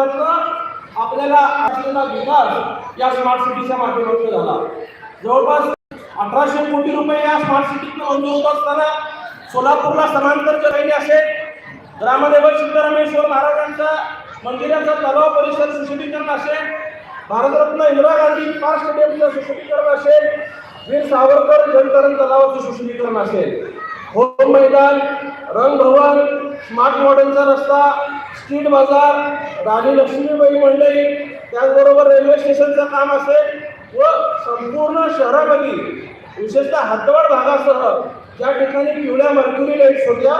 माध्यमातून आपल्याला असलेला विकास या स्मार्ट सिटीच्या माध्यमातून झाला. जवळपास अठराशे कोटी रुपये या स्मार्ट सिटीतून मंजूर होत असताना सोलापूरला समांतर करायचे असेल ग्रामदेवत सिद्धरामेश्वर महाराजांचा मंदिराचा तलाव परिसर सुशोभीकरण असेल भारतरत्न इंदिरा गांधी पार्क स्टेडियमचं सुशोभीकरण असेल वीर सावरकर जलतरण तलावाचं सुशोभीकरण असेल होम मैदान रंगभवन स्मार्ट मॉडेलचा रस्ता स्ट्रीट बाजार राणी लक्ष्मीबाई मंडई त्याचबरोबर रेल्वे स्टेशनचं काम असेल व संपूर्ण शहरामध्ये विशेषतः हातवड भागासह ज्या ठिकाणी पिवळ्या मर्क्युरी लाईट्स होत्या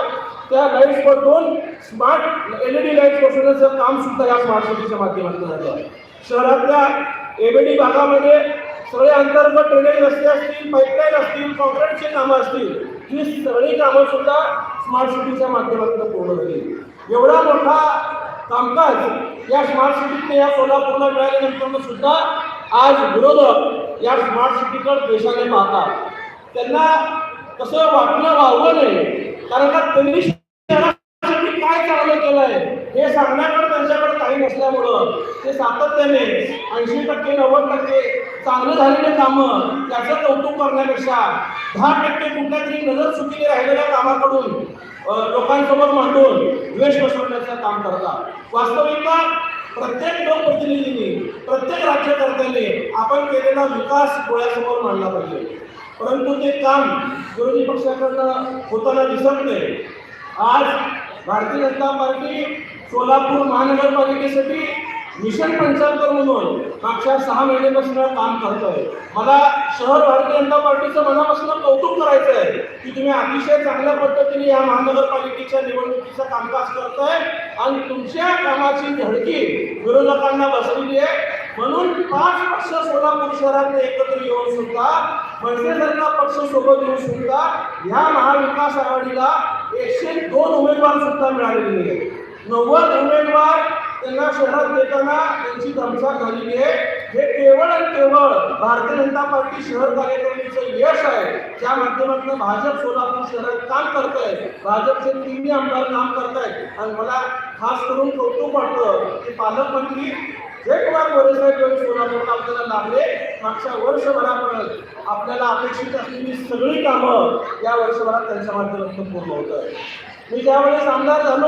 त्या लाईट्स बदलून smart L E D lights बसवण्याचं काम सुद्धा या स्मार्ट सिटीच्या माध्यमातून झालं. शहरातल्या एबीडी भागामध्ये सगळे अंतर्गत ड्रेनेज रस्ते असतील पाईपलाईन असतील कॉन्क्रीटची कामं असतील ही सगळी कामं सुद्धा स्मार्ट सिटीच्या माध्यमातून पूर्ण झाली. एवढा मोठा कामकाज या स्मार्ट सिटीतने या सोलापूरला मिळाल्यानंतर सुद्धा आज विरोधक या स्मार्ट सिटीकडे देशाने पाहतात. त्यांना कसं वाटणं वावलं नाही कारण का त्यांनी काय चांगलं केलंय हे सांगण्याकडे नसल्यामुळं ते सातत्याने ऐंशी टक्के नव्वद टक्के चांगलं झालेले कामं त्याचं कौतुक करण्यापेक्षा दहा टक्के कुठल्या तरी नजर चुकीने राहिलेल्या कामाकडून लोकांसमोर मांडून द्वेष बसवण्याचं काम करतात. वास्तविकता प्रत्येक लोकप्रतिनिधींनी प्रत्येक राज्यकर्त्याने आपण केलेला विकास डोळ्यासमोर मांडला पाहिजे. परंतु ते काम विरोधी पक्षाकडनं होताना दिसत नाही. आज भारतीय जनता पार्टी सोलापूर महानगरपालिकेसाठी मिशन पंचाहत्तर म्हणून मागच्या सहा महिन्यापासून काम करतोय. मला शहर भारतीय जनता पार्टीचं मनापासून कौतुक करायचं आहे की तुम्ही अतिशय चांगल्या पद्धतीने या महानगरपालिकेच्या निवडणुकीचं कामकाज करताय आणि तुमच्या कामाची धडकी विरोधकांना बसलेली आहे. म्हणून पाच पक्ष सोलापूर शहरात एकत्र येऊन सुद्धा मनसेसारखा पक्ष सोबत येऊन सुद्धा ह्या महाविकास आघाडीला एकशे दोन उमेदवार सुद्धा मिळालेले आहेत नव्वद उमेदवार त्यांना शहरात देताना त्यांची धमसा झालेली आहे. हे केवळ आणि केवळ भारतीय जनता पार्टी शहर कार्यकारिणीचं यश आहे. त्या माध्यमातून भाजप सोलापूर शहरात काम करत आहे भाजपचे तिन्ही आमदार काम करत आहेत आणि मला खास करून कौतुक वाटतं की पालकमंत्री जयकुमार गोरे साहेब सोलापूरला आपल्याला लाभले मागच्या वर्षभरापर्यंत आपल्याला अपेक्षित असलेली सगळी कामं या वर्षभरात त्यांच्या माध्यमातून पूर्ण होत आहे मी ज्यावेळेस आमदार झालो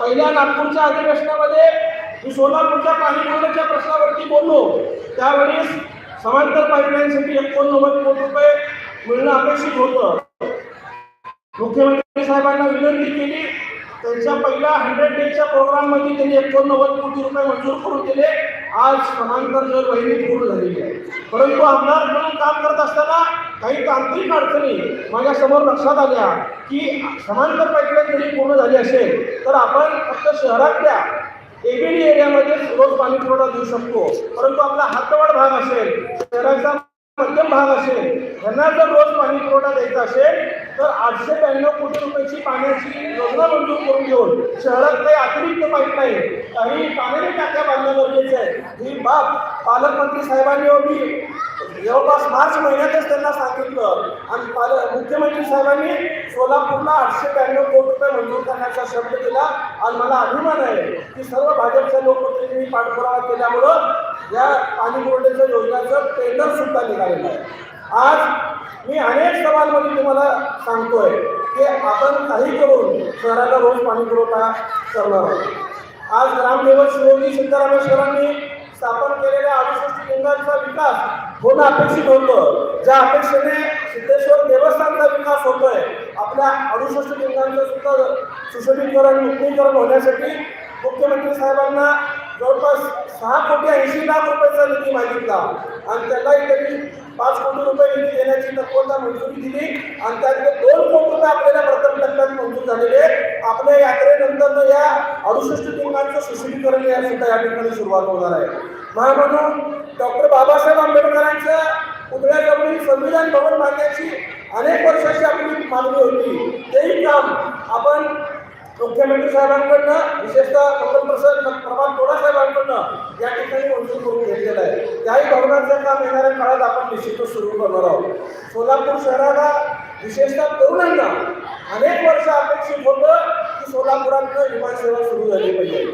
पहिल्या नागपूरच्या अधिवेशनामध्ये मी सोलापूरच्या पाणी पुरवठ्याच्या प्रश्नावरती बोललो. त्यावेळेस समांतर पाईपलाईनसाठी एकोणनव्वद कोटी रुपये मिळणं अपेक्षित होतं. मुख्यमंत्री साहेबांना विनंती केली. त्यांच्या पहिल्या हंड्रेड डेजच्या प्रोग्राममध्ये त्यांनी एकोणनव्वद कोटी रुपये मंजूर करून दिले. आज समांतर जल वाहिनी पूर्ण झालेली आहे. परंतु आमदार म्हणून काम करत असताना काही तांत्रिक अडचणी माझ्यासमोर लक्षात आल्या की समांतर पाईपलाईन जरी पूर्ण झाली असेल तर आपण फक्त शहरातल्या एबीडी एरियामध्ये रोज पाणी पुरवठा देऊ शकतो. परंतु आपला हातवड भाग असेल शहराचा मध्यम भाग असेल यांना जर रोज पाणी पुरवठा द्यायचा असेल तर आठशे ब्याण्णव कोटी रुपयाची पाण्याची योजना मंजूर करून घेऊन शहरात काही अतिरिक्त पाईपलाईन काही पाण्याने टाक्या बांधणं गरजेचं आहे. ही बाब पालकमंत्री साहेबांनी मी जवळपास मार्च महिन्यातच त्यांना सांगितलं. आणि पाल मुख्यमंत्री साहेबांनी सोलापूरला आठशे ब्याण्णव कोटी रुपये मंजूर करण्याचा शब्द दिला. आणि मला अभिमान आहे की सर्व भाजपच्या लोकप्रतिनिधी पाठपुरावा केल्यामुळं या पाणी पुरवठ्याच्या योजनेचं टेंडर सुद्धा निघालेलं आहे. आज मी अनेक सभांमध्ये तुम्हाला सांगतोय की आपण काही करून शहराला रोज पाणी पुरवठा करणार आहोत. आज ग्रामदेवत शिरोगी सिद्धरामेश्वरांनी स्थापन केलेल्या अडुसष्ट लिंगांचा विकास होणं अपेक्षित होतं. ज्या अपेक्षेने सिद्धेश्वर देवस्थानचा विकास होतोय आपल्या अडुसष्ट लिंगांचं सुद्धा सुशोभीकरण नूतनीकरण होण्यासाठी मुख्यमंत्री साहेबांना जवळपास सहा कोटी ऐंशी लाख रुपयाचा निधी मागितला. आणि त्यालाही त्यांनी पाच कोटी रुपये निधी देण्याची तत्वता मंजुरी दिली. आणि त्यातले दोन कोटी रुपये आपल्याला प्रथम टप्प्यात मंजूर झालेले आहेत. आपल्या यात्रेनंतर या अडुसष्ट दिनांचं सुशोभीकरण या सुद्धा या ठिकाणी सुरुवात होणार आहे. म्हणून डॉक्टर बाबासाहेब आंबेडकरांच्या पुतळ्याजवळील संविधान भवन बांधण्याची अनेक वर्षाची आपली मागणी होती. तेही काम आपण मुख्यमंत्री साहेबांकडनं विशेषतः मंगलप्रसाद प्रभात तोडा साहेबांकडनं या ठिकाणी मंजूर करून घेतलेलं आहे. त्याही भवनाचं काम येणाऱ्या काळात आपण निश्चितच सुरू करणार आहोत. सोलापूर शहराला विशेषतः तरुणांना अनेक वर्ष अपेक्षित होतं की सोलापुरातनं विमानसेवा सुरू झाली पाहिजे.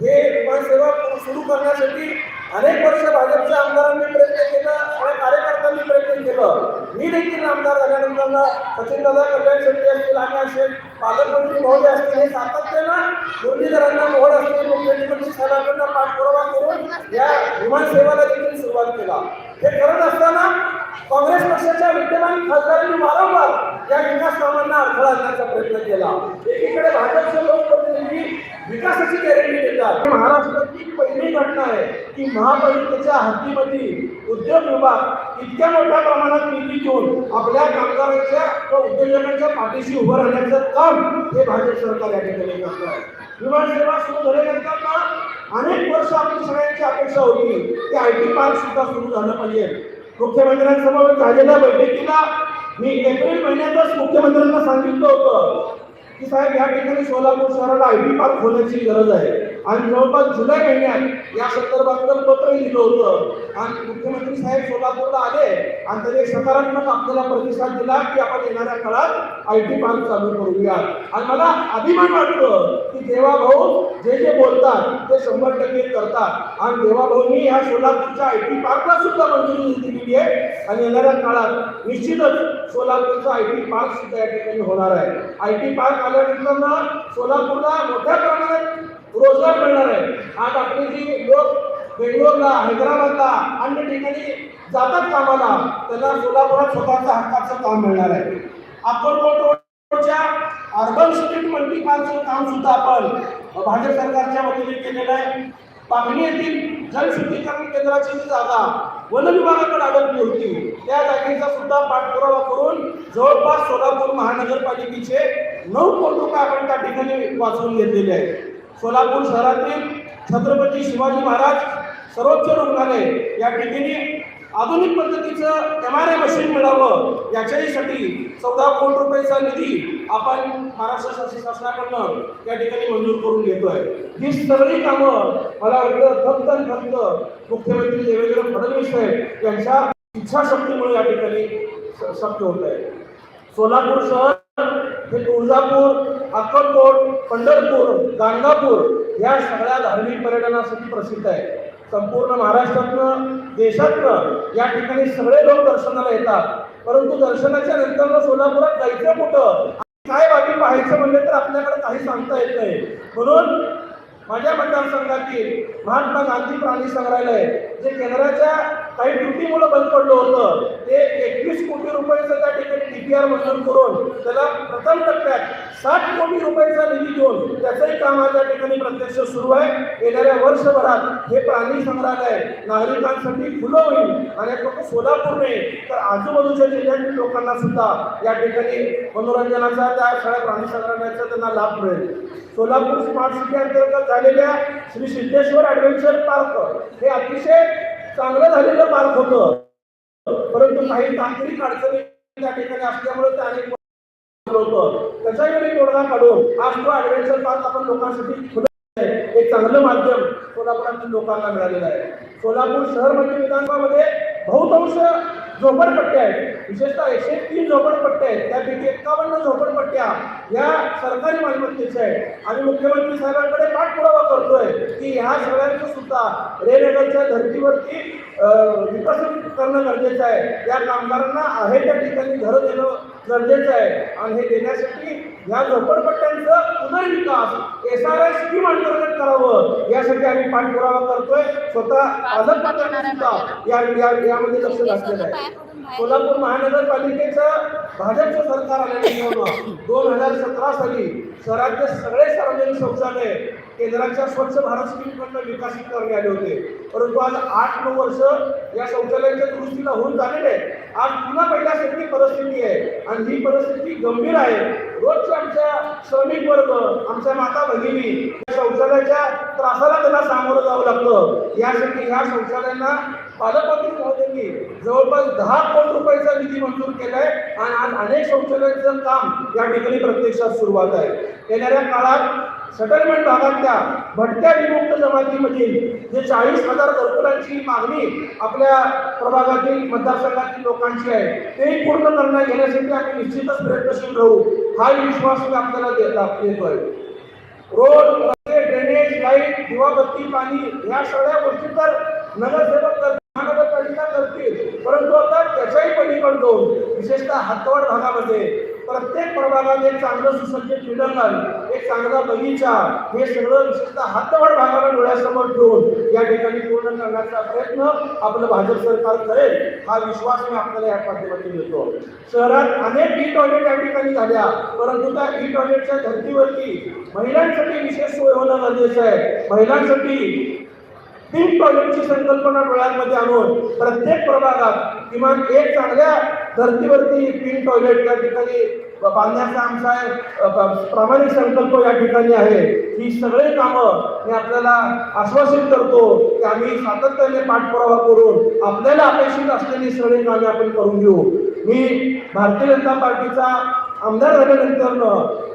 हे विमानसेवा सुरू करण्यासाठी अनेक वर्ष भाजपच्या आमदारांनी प्रयत्न केला आणि कार्यकर्त्यांनी प्रयत्न केलं. मी देखील आमदार झाल्यानंतर सचिन दादा कल्याण शेट्टी असतील आणि असेल पालकमंत्री महोदय असतील हे सातत्यानं मुरलीधरांना मोहड असतील मुख्यमंत्री साहेबांना पाठपुरावा करून या विमान सेवेला देखील सुरुवात केला. हे करत असताना काँग्रेस पक्षाच्या विद्यमान खासदारांनी वारंवार या विकास कामांना अडथळा आणण्याचा प्रयत्न केला. एकीकडे भाजपचे लोकप्रतिनिधी विकासाची गॅरंटी देतात. महाराष्ट्रातली पहिली घटना आहे की महापालिकेच्या हद्दीमध्ये उद्योग विभाग इतक्या मोठ्या प्रमाणात निधी घेऊन आपल्या कामगारांच्या व उद्योजकांच्या पाठीशी उभं राहण्याचं काम हे भाजप सरकार या ठिकाणी करत आहे. विमान सेवा सुरू झाल्यानंतर ना अनेक वर्ष आपली सगळ्यांची अपेक्षा होती की आय टी पार्क सुद्धा सुरू झालं पाहिजे. मुख्यमंत्र्यांसमोर झालेल्या बैठकीला मी एप्रिल महिन्यातच मुख्यमंत्र्यांना सांगितलं होतं की साहेब या ठिकाणी सोलापूर शहराला आय टी पार्क होण्याची गरज आहे. आणि जवळपास जुलै महिन्यात या संदर्भातलं पत्र लिहिलं होतं. आणि मुख्यमंत्री साहेब सोलापूरला आले आणि त्याने सकारात्मक आपल्याला प्रतिसाद दिला की आपण येणाऱ्या काळात आय टी पार्क चालू करूया आणि मला अभिमान वाटतं की देवा भाऊ जे जे बोलतात ते शंभर टक्के करतात. आणि देवाभाऊनी ह्या सोलापूरच्या आय टी पार्कला सुद्धा मंजुरी दिलेली आहे. आणि येणाऱ्या काळात निश्चितच सोलापूरचा आय टी पार्क सुद्धा या ठिकाणी होणार आहे. आय टी पार्क आल्यानंतर ना सोलापूरला मोठ्या प्रमाणात रोजगार मिळणार आहे. आज आपली जी लोक बेंगलोरला हैदराबादला अन्य ठिकाणी जातात कामाला त्यांना सोलापुरात स्वतःचा हक्काचं काम मिळणार आहे. आपण कोण अर्बन स्ट्रीट मल्टीपार्कचं काम सुद्धा आपण भाजप सरकारच्या वतीने केलेलं आहे. पाकणी येथील जलशुद्धीकरण केंद्राची जी जागा वन विभागाकडे अडकली होती त्या जागेचा सुद्धा पाठपुरावा करून जवळपास सोलापूर महानगरपालिकेचे नऊ कोटी रुपये आपण त्या ठिकाणी वाचवून घेतलेले आहे सोलापूर शहरातील छत्रपती शिवाजी महाराज सर्वोच्च रुग्णालय या ठिकाणी आधुनिक पद्धतीचं एम आर आय मशीन मिळावं याच्याहीसाठी चौदा कोटी रुपयाचा निधी आपण महाराष्ट्र शासनाकडनं या ठिकाणी मंजूर करून घेतोय. ही सगळी कामं मला वाटतं फक्त आणि मुख्यमंत्री देवेंद्र फडणवीस साहेब यांच्या इच्छाशक्तीमुळे या ठिकाणी शक्य होत आहे. सोलापूर शहर हे तुळजापूर अक्कलकोट पंढरपूर गाणगापूर या सगळ्या धार्मिक पर्यटनासाठी प्रसिद्ध आहे. संपूर्ण महाराष्ट्रातनं देशातनं या ठिकाणी सगळे लोक दर्शनाला येतात. परंतु दर्शनाच्या नंतर सोलापुरात जायचं कुठं? काय बाबी पाहायचं म्हणलं तर आपल्याकडे काही सांगता येत नाही. म्हणून माझ्या मतदारसंघातील महात्मा गांधी प्राणी संग्रहालय जे केंद्राच्या काही त्रुटीमुळे बंद पडलं होतं. ते एकवीस कोटी रुपयाचं त्या ठिकाणी डीपीआर मंजूर करून त्याला प्रथम टप्प्यात साठ कोटी रुपयाचा निधी देऊन त्याचंही काम आज या ठिकाणी प्रत्यक्ष सुरू आहे. येणाऱ्या वर्षभरात हे प्राणी संग्रहालय नागरिकांसाठी खुलं होईल आणि फक्त सोलापूर नाही तर आजूबाजूच्या जिल्ह्यातील लोकांना सुद्धा या ठिकाणी मनोरंजनाचा त्या सगळ्या प्राणी संग्रहालयाचा त्यांना लाभ मिळेल. सोलापूर स्मार्ट सिटी अंतर्गत झालेल्या श्री सिद्धेश्वर ॲडव्हेंचर पार्क हे अतिशय चांगलं झालेलं पार्क होतं. परंतु काही तांत्रिक अडचणी त्या ठिकाणी असल्यामुळे ते अनेक होतं. त्याच्याही तोडगा काढून आज तो ऍडव्हेंचर पार्क आपण लोकांसाठी खुलं एक चांगलं माध्यम सोलापुरातील लोकांना मिळालेलं आहे. सोलापूर शहर म्हणजे विधानसभामध्ये बहुतांश झोपडपट्ट्या आहेत. विशेषतः एकशे तीन झोपडपट्ट्या आहेत. त्यापैकी एकावन्न झोपडपट्ट्या या सरकारी मालमत्तेच्या आहेत. आणि मुख्यमंत्री साहेबांकडे पाठपुरावा करतोय की ह्या सगळ्यांचं सुद्धा रेलवेच्या धर्तीवरती अं, विकसित करणं गरजेचं आहे. या कामगारांना आहे त्या ठिकाणी घरं देणं गरजेचं आहे. आणि हे देण्यासाठी या झोपडपट्ट्यांचं पुनर्विकास एस आर आय स्कीम अंतर्गत करावं यासाठी आम्ही पाठपुरावा करतोय. स्वतः पालकमंत्र्यांनी सुद्धा यामध्ये लक्ष घातलेलं आहे. सोलापूर महानगरपालिकेचं भाजपचं सरकार आल्यानंतर दोन हजार सतरा साली शहरातले सगळे सार्वजनिक शौचालय केंद्राच्या स्वच्छ भारत स्कीमकडनं विकसित करण्यात आले होते. परंतु आज आठ नऊ वर्ष या शौचालयाच्या दृष्टीला होऊन झालेले आहे. आज पुन्हा पहिल्यासारखी परिस्थिती आहे. आणि ही परिस्थिती गंभीर आहे. रोजच्या आमच्या श्रमिक वर्ग आमच्या माता भगिनी या शौचालयाच्या त्रासाला त्यांना सामोरं जावं लागतं. यासाठी ह्या शौचालयांना पालकमंत्री महोदयांनी जवळपास दहा कोटी रुपयाचा निधी मंजूर केलाय आणि आज अनेक शौचालयाचं काम या ठिकाणी प्रत्यक्षात सुरुवात आहे. येणाऱ्या काळात सेटलमेंट भागातल्या भटक्या विमुक्त जमातीमधील जे चाळीस हजार घरकुलांची मागणी आपल्या प्रभागातील मतदारसंघातील लोकांची आहे ते पूर्ण करणं घेण्यासाठी आम्ही निश्चितच प्रयत्नशील राहू हा विश्वास मी आपल्याला देता येतोय रोड रस्ते ड्रेनेज ड्रेनेज लाइट दिवाबत्ती पाणी या सगळ्या गोष्टी तर नगरसेवक करतील, महानगरपालिका करतील परंतु आता त्याच्याही विशेषतः हातवड भागामध्ये प्रत्येक प्रभागात एक चांगलं सुसज्ज क्रीडांगण एक चांगला बगीचा हे सगळं विशेषतः हातवड भागाला डोळ्यासमोर ठेवून या ठिकाणी पूर्ण करण्याचा प्रयत्न आपलं भाजप सरकार करेल हा विश्वास मी आपल्याला या माध्यमातून देतो. शहरात अनेक ई टॉयलेट या ठिकाणी झाल्या परंतु त्या ई टॉयलेटच्या धर्तीवरती महिलांसाठी विशेष सोय होणं गरजेचं आहे. महिलांसाठी तीन टॉयलेटची संकल्पना डोळ्यांमध्ये आणून प्रत्येक प्रभागात किमान एक चांगल्या धर्तीवरती पिन टॉयलेट त्या ठिकाणी बांधण्याचा आमचा प्रामाणिक संकल्प या ठिकाणी आहे. ही सगळे कामं मी आपल्याला आश्वासित करतो की आम्ही सातत्याने पाठपुरावा करून आपल्याला अपेक्षित असलेली सगळी कामे आपण करून घेऊ. मी भारतीय जनता पार्टीचा आमदार झाल्यानंतर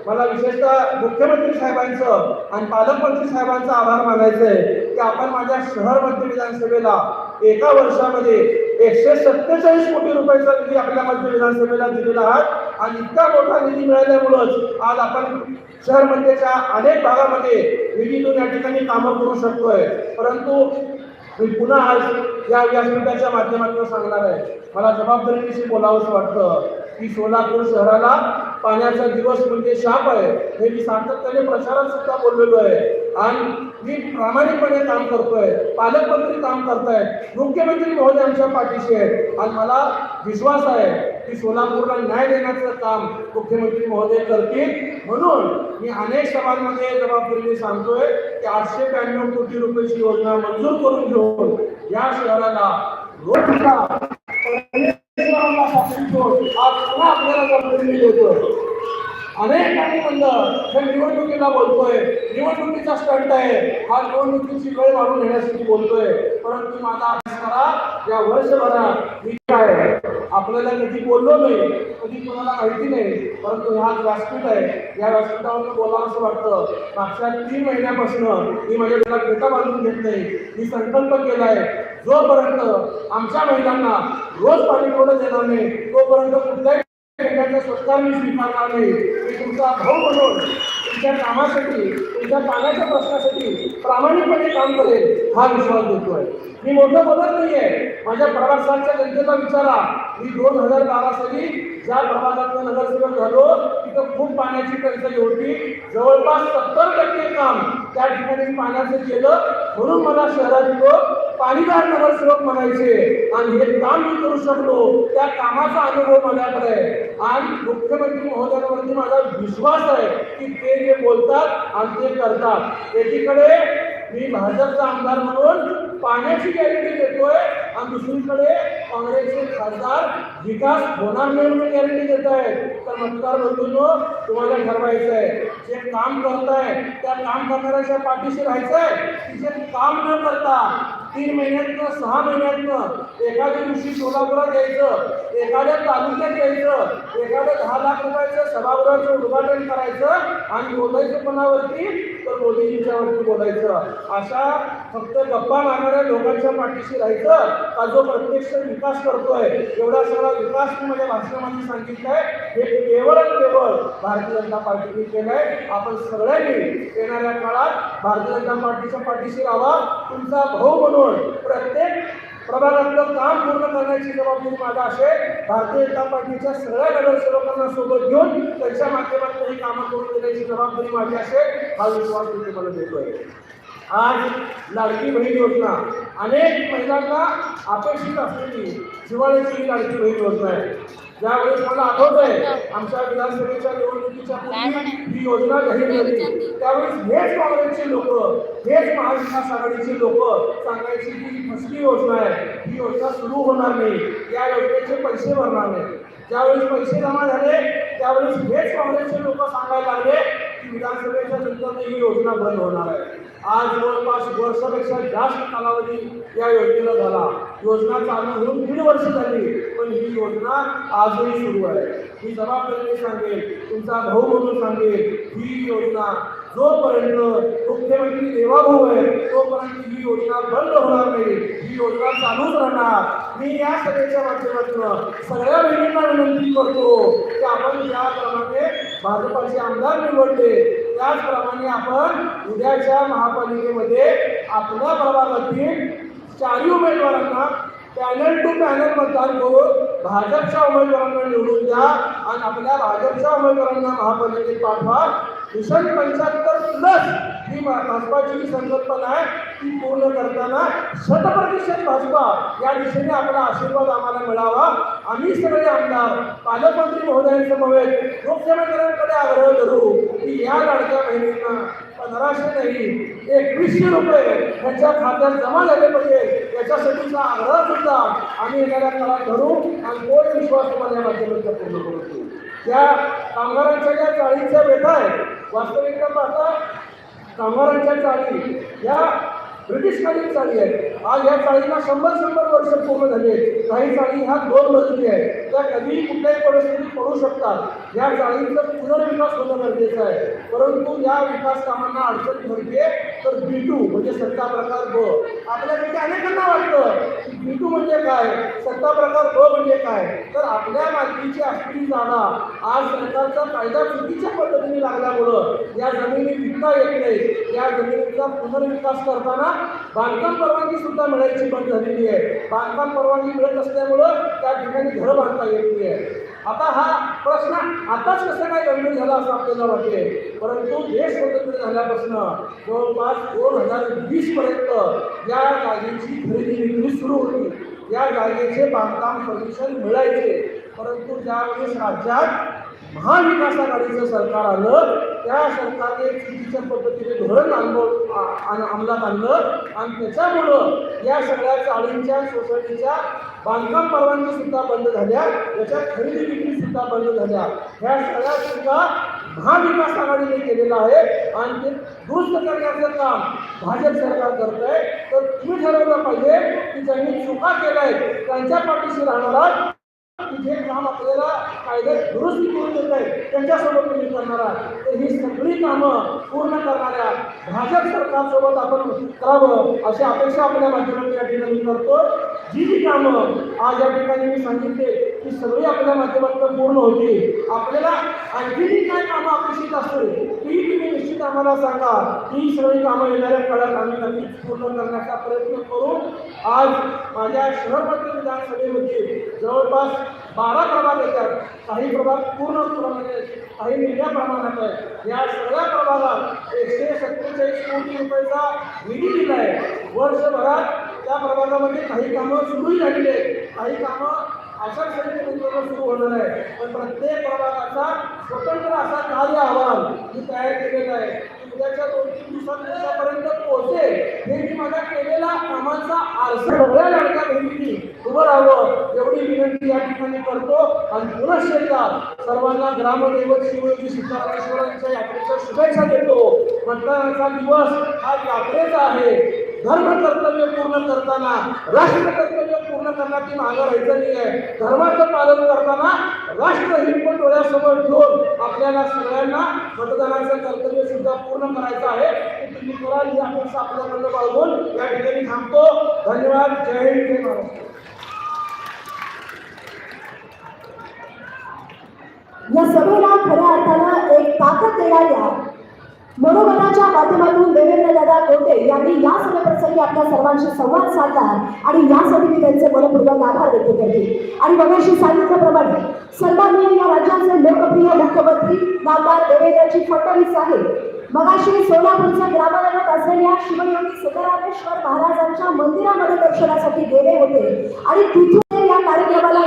मला विशेषतः मुख्यमंत्री साहेबांचं आणि पालकमंत्री साहेबांचा आभार मानायचं आहे की आपण माझ्या शहर मध्य विधानसभेला एका वर्षामध्ये एकशे सत्तेचाळीस कोटी रुपयाचा निधी आपल्या मध्य विधानसभेला दिलेला आहात आणि इतका मोठा निधी मिळाल्यामुळंच आज आपण शहर मध्येच्या अनेक भागामध्ये निधीतून या ठिकाणी कामं करू शकतोय. परंतु मी पुन्हा आज या व्यासपीठाच्या माध्यमातून सांगणार आहे. मला जबाबदारीशी बोलावंसं वाटतं. की सोलापूर शहराला पाण्याचा दिवस म्हणजे शाप आहे. हे मी सातत्याने प्रचारात सुद्धा बोललेलो आहे. आणि मी प्रामाणिकपणे काम करतोय. पालकमंत्री काम करतायत. मुख्यमंत्री महोदय आमच्या पाठीशी आहेत. आणि मला विश्वास आहे की सोलापूरला न्याय देण्याचं काम मुख्यमंत्री महोदय करतील. म्हणून मी अनेक सभांमध्ये जबाबदारीने सांगतोय की आठशे ब्याण्णव कोटी रुपयाची योजना मंजूर करून घेऊन या शहराला रोजगार परमेश्वराला साक्षी ठेवून आज पुन्हा आपल्याला जबाबदारी देतो अनेकांनी म्हणलं हे निवडणुकीला बोलतोय. निवडणुकीचा स्टंट आहे. हा निवडणुकीची वेळ मारून घेण्यासाठी बोलतोय. परंतु माझा अभ्यास करा. या वर्षभरात मी काय आपल्याला कधी बोललो नाही. कधी कोणाला माहिती नाही. परंतु हा व्यासपीठ आहे या व्यासपीठावर बोलावं असं वाटतं. मागच्या तीन महिन्यापासून मी माझ्या घरात घेता बांधून घेत नाही. मी संकल्प केलाय जोपर्यंत आमच्या महिलांना रोज पाणी पुरवठा देणार नाही तोपर्यंत कुठल्याही ठिकाणचा स्वतः मी स्वीकारणार नाही. मी तुमचा भाऊ म्हणून तुमच्या कामासाठी तुमच्या पाण्याच्या प्रश्नासाठी प्रामाणिकपणे काम करेल हा विश्वास देतोय मी मोठं बोलत नाहीये. माझ्या प्रवासाच्या जनतेचा विचारा. मी दोन हजार बारा साली ज्या प्रवासातून नगरसेवक झालो तिथं खूप पाण्याची टंचाई होती. जवळपास सत्तर टक्के काम त्या ठिकाणी पाण्याचं केलं. म्हणून मला शहरात लोक पाणीदार नगरसेवक म्हणायचे. आणि हे काम मी करू शकलो. त्या कामाचा अनुभव माझ्याकडे आहे. आणि मुख्यमंत्री महोदयांवरती माझा विश्वास आहे की ते जे बोलतात आणि ते करतात. एकीकडे मी भाजपचा आमदार म्हणून पाण्याची गॅरंटी देतोय आणि दुसरीकडे काँग्रेसचे खासदार विकास होणार नाही म्हणून गॅरंटी देत आहेत तर मतदार बंधूंनो तुम्हाला ठरवायचं आहे जे काम करताय त्या काम करणाऱ्याच्या पाठीशी राहायचंय. की जे काम न करता तीन महिन्यातनं सहा महिन्यातनं एखाद्या दिवशी सोलापुरात यायचं एखाद्या तालुक्यात यायचं एखाद्या दहा लाख रुपयाचं सभागृहाचं उद्घाटन करायचं आणि बोलायचं कोणावरती तर मोदीजींच्यावरती बोलायचं. अशा फक्त गप्पा मारणाऱ्या लोकांच्या पाठीशी राहायचं. का जो प्रत्यक्ष विकास करतोय एवढा सगळा विकास मी माझ्या भाषणामध्ये सांगितलंय हे केवळ केवळ भारतीय जनता पार्टीने केलंय. आपण सगळ्यांनी येणाऱ्या काळात भारतीय जनता पार्टीच्या पाठीशी राहावा. तुमचा भाऊ म्हणून प्रत्येक प्रभागातलं काम पूर्ण करण्याची जबाबदारी माझा असेल. भारतीय जनता पार्टीच्या सगळ्या नगरसेवकांना सोबत घेऊन त्यांच्या माध्यमातून ही कामं करून देण्याची जबाबदारी माझी असेल हा विश्वास मी तुम्हाला देतोय. आज लाडकी बहीण योजना. अनेक महिलांना अपेक्षित असलेली जिवाळ्याची ही लाडकी बहीण योजना आहे. ज्यावेळेस मला आठवत आहे आमच्या विधानसभेच्या निवडणुकीच्या पूर्वी ही योजना जाहीर झाली त्यावेळेस हेच काँग्रेसचे लोक हेच महाविकास आघाडीचे लोक सांगायची की ही फसली योजना आहे? ही योजना सुरू होणार नाही. या योजनेचे पैसे भरणार नाही. ज्यावेळेस पैसे जमा झाले त्यावेळेस हेच काँग्रेसचे लोक सांगायला लागले की विधानसभेच्या नंतर ही योजना बंद होणार आहे. आज जवळपास वर्षापेक्षा जास्त कालावधी या योजनेला झाला. योजना चालू होऊन तीन वर्ष झाली पण ही योजना आजही सुरू आहे. ही जबाबदारीने सांगेल तुमचा भाऊ म्हणून सांगेल ही योजना जोपर्यंत मुख्यमंत्री देवाभाऊ आहे तोपर्यंत ही योजना बंद होणार नाही. ही योजना चालूच राहणार. मी या सभेच्या माध्यमातून सगळ्या बहिणींना विनंती करतो की आपण भाजपाचे आमदार निवडले. त्याचप्रमाणे आपण उद्याच्या महापालिकेमध्ये आपल्या प्रभागातील चारही उमेदवारांना पॅनल टू पॅनल मतदान करून भाजपच्या उमेदवारांना निवडून द्या आणि आपल्या भाजपच्या उमेदवारांना महापालिकेत पाठवा. मिशन पंच्याहत्तर प्लस ही भाजपाची जी संकल्पना आहे ती पूर्ण करताना शतप्रतिशत भाजपा या दिशेने आपला आशीर्वाद आम्हाला मिळावा. आम्ही सगळे आमदार पालकमंत्री महोदयांसमवेत लोकसेवेकरांकडे आग्रह करू की या लाडक्या बहिणींना पंधराशे नाही एकवीसशे रुपये त्यांच्या खात्यात जमा झाले पाहिजे. याच्यासाठीचा आग्रह सुद्धा आम्ही येणाऱ्या काळात धरू आणि तोच विश्वास तुम्हाला या माध्यमातून पूर्ण करू? त्या कामगारांच्या ज्या चाळीच्या व्यथा आहेत वास्तविकता पाहता कामगारांच्या चाळी या ब्रिटिशकालीन चाळी आहेत आज या चाळीला शंभर शंभर वर्ष पूर्ण झाली काही चाळी ह्या दोन मजली आहेत. त्या कधीही कुठल्याही परिस्थितीत पडू शकतात. या चाळींचा पुनर्विकास होणं गरजेचं आहे. परंतु या विकास कामांना अडचण ठरते तर बी टू म्हणजे सत्ता प्रकार ब आपल्यापैकी अनेकांना वाटतं की बी टू म्हणजे काय? सत्ता प्रकार ब म्हणजे काय? तर आपल्या मालकीची असलेली जागा आज सरकारचा कायदा चुकीच्या पद्धतीने लागल्यामुळं या जमिनी विकता येत नाही या जमिनीचा पुनर्विकास करताना बांधकाम परवानगी सुद्धा मिळायची बंद झालेली आहे. बांधकाम परवानगी मिळत असल्यामुळं त्या ठिकाणी घरं बांधता येत नाही आहे आता हा प्रश्न आताच कसं काय गंभीर झाला असं आपल्याला वाटते परंतु देश स्वतंत्र झाल्यापासून जवळपास दोन हजार वीस पर्यंत या जागेची खरेदी विक्री सुरू होती. या जागेचे बांधकाम परमिशन मिळायचे. परंतु ज्यावेळेस राज्यात महाविकास आघाडीचं सरकार आलं त्या सरकारने चुकीच्या पद्धतीने धोरण आणलं अंमलात आणलं. आणि त्याच्यामुळं या सगळ्या चाळींच्या सोसायटीच्या बांधकाम परवानगी सुद्धा बंद झाल्या. याच्या खरेदी विक्री सुद्धा बंद झाल्या. ह्या सगळ्या सुद्धा महाविकास आघाडीने केलेलं आहे. आणि ते दुरुस्त करण्याचं काम भाजप सरकार करत आहे तर तुम्ही ठरवलं पाहिजे की ज्यांनी चुका केल्या आहेत त्यांच्या पाठीशी राहणार की जे काम आपल्याला कायद्यात दुरुस्ती करून देत आहे त्यांच्यासोबत तुम्ही करणार आहात. तर ही सगळी कामं पूर्ण करणाऱ्या भाजप सरकारसोबत आपण करावं अशी अपेक्षा आपल्या माध्यमातून या ठिकाणी करतो जी जी कामं आज या ठिकाणी मी सांगितले की सगळी आपल्या माध्यमातून पूर्ण होती. आपल्याला आणखी काय कामं अपेक्षित असतील ती तुम्ही निश्चित आम्हाला सांगा. ही सगळी कामं येणाऱ्या काळात आम्ही नक्कीच पूर्ण करण्याचा प्रयत्न करू. आज माझ्या शहरमध्ये विधानसभेमध्ये जवळपास बारा प्रभाग येतात. काही प्रभाग पूर्ण प्रमाणात आहेत काही निम्या प्रमाणात आहे या सगळ्या प्रभागात एकशे सत्तेचाळीस कोटी रुपयाचा निधी दिला आहे वर्षभरात त्या प्रभागामध्ये काही कामं सुरू झालेली आहेत. काही कामं आचारसंहितेनंतर सुरू होणार आहे. पण प्रत्येक प्रभागाचा स्वतंत्र असा कार्य अहवाल मी तयार केलेला आहे. की उद्याच्या दोन तीन दिवसात दिवसापर्यंत पोहोचेल हे मी माझ्या केलेल्या कामांचा आरसा सगळ्या लाडक्या बहिणींनी उभं राहावं एवढी विनंती या ठिकाणी करतो. आणि पुनश्चेतात सर्वांना ग्रामदैवत शिवयोगी सिद्धार्थेश्वरांच्या यात्रेच्या शुभेच्छा देतो. मतदानाचा दिवस हा यात्रेचा आहे. धर्म कर्तव्य पूर्ण करताना राष्ट्र कर्तव्य पूर्ण करण्याची मागं राहायचं नाही आहे. धर्माचं पालन करताना राष्ट्रहित पण डोळ्यासमोर ठेवून आपल्याला सगळ्यांना मतदानाचं कर्तव्य सुद्धा पूर्ण करायचं आहे. तुम्ही करा ही अपेक्षा आपल्याकडनं बाळगून या ठिकाणी थांबतो. धन्यवाद. जय हिंद जय महाराष्ट्र. या सभेला खऱ्या अर्थानं एक ताकद देणाऱ्या मनोगताच्या माध्यमातून देवेंद्र दादा कोटे यांनी या सभेप्रसंगी आपल्या सर्वांशी संवाद साधला आणि यासाठी मी त्यांचे मनपूर्वक आभार व्यक्त करते. आणि मगाशी सांगितल्याप्रमाणे सन्माननीय या राज्याचे लोकप्रिय मुख्यमंत्री नामदार देवेंद्रजी फडणवीस आहेत मगाशी सोलापूरच्या ग्रामालगत असलेल्या शिवयोगी सिद्धरामेश्वर महाराजांच्या मंदिरामध्ये दर्शनासाठी गेले होते आणि तिथून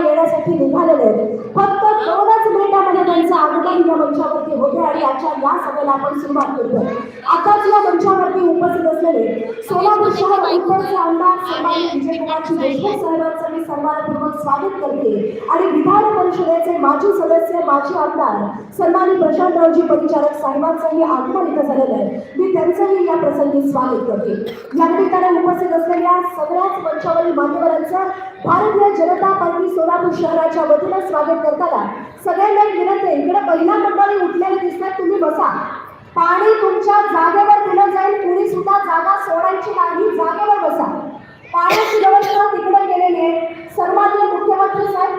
येण्यासाठी निघालेले फक्त दोनच मिनिटांमध्ये त्यांचं आगमन या मंचावरती होते आणि आजच्या या सभेला आपण सुरुवात करतो आताच या मंचावरती उपस्थित असलेले सोलापूर शहर उत्तरचे आमदार सन्मान्य विजयकुमारजी देशमुख साहेबांचं मी सन्मानपूर्वक स्वागत करते. आणि विधान परिषदेचे माजी सदस्य माजी आमदार सन्मान्य प्रशांतरावजी परिचारक साहेबांचंही आगमन इथं झालेलं आहे. मी त्यांचंही या प्रसंगी स्वागत करते. या निमित्ताने उपस्थित असलेल्या सगळ्याच मंचावरील मान्यवरांचं भारतीय जनता पार्टी सोलापूर शहराच्या वतीनं स्वागत करताना सगळ्यांना विनंती आहे. इकडे महिला मंडळी उठलेली दिसतात तुम्ही बसा. पाणी तुमच्या जागेवर दिलं जाईल कुणी सुद्धा जागा सोडायची नाही जागेवर बसा. पाण्याची व्यवस्था तिकडे केलेली आहे. सन्माननीय मुख्यमंत्री साहेब